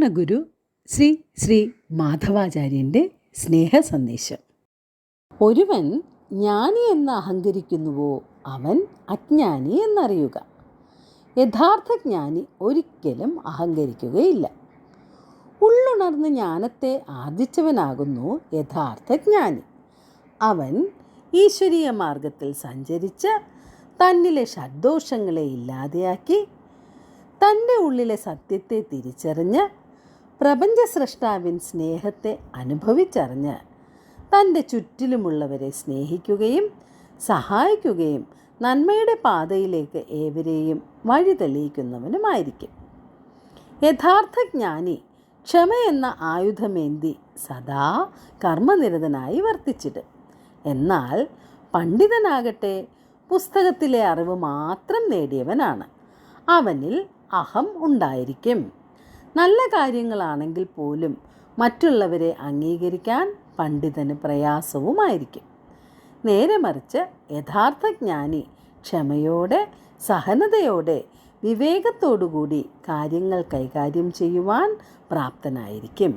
പൂർണഗുരു ശ്രീ ശ്രീ മാധവാചാര്യന്റെ സ്നേഹ സന്ദേശം ഒരുവൻ ജ്ഞാനി എന്ന് അഹങ്കരിക്കുന്നുവോ അവൻ അജ്ഞാനി എന്നറിയുക. യഥാർത്ഥ ജ്ഞാനി ഒരിക്കലും അഹങ്കരിക്കുകയില്ല. ഉള്ളുണർന്ന് ജ്ഞാനത്തെ ആർജിച്ചവനാകുന്നു യഥാർത്ഥ ജ്ഞാനി. അവൻ ഈശ്വരീയ മാർഗത്തിൽ സഞ്ചരിച്ച് തന്നിലെ ഷഡ്ദോഷങ്ങളെ ഇല്ലാതെയാക്കി തന്റെ ഉള്ളിലെ സത്യത്തെ തിരിച്ചറിഞ്ഞ് പ്രപഞ്ച സൃഷ്ടാവിൻ സ്നേഹത്തെ അനുഭവിച്ചറിഞ്ഞ് തന്റെ ചുറ്റിലുമുള്ളവരെ സ്നേഹിക്കുകയും സഹായിക്കുകയും നന്മയുടെ പാതയിലേക്ക് ഏവരെയും വഴി തെളിയിക്കുന്നവനുമായിരിക്കും യഥാർത്ഥ ജ്ഞാനി ക്ഷമ എന്ന ആയുധമേന്തി സദാ കർമ്മനിരതനായി വർത്തിച്ചിട്ട് എന്നാൽ പണ്ഡിതനാകട്ടെ പുസ്തകത്തിലെ അറിവ് മാത്രം നേടിയവനാണ്. അവനിൽ അഹം ഉണ്ടായിരിക്കും. നല്ല കാര്യങ്ങളാണെങ്കിൽ പോലും മറ്റുള്ളവരെ അംഗീകരിക്കാൻ പണ്ഡിതന് പ്രയാസവുമായിരിക്കും. നേരെ മറിച്ച് യഥാർത്ഥ ജ്ഞാനി ക്ഷമയോടെ സഹനതയോടെ വിവേകത്തോടുകൂടി കാര്യങ്ങൾ കൈകാര്യം ചെയ്യുവാൻ പ്രാപ്തനായിരിക്കും.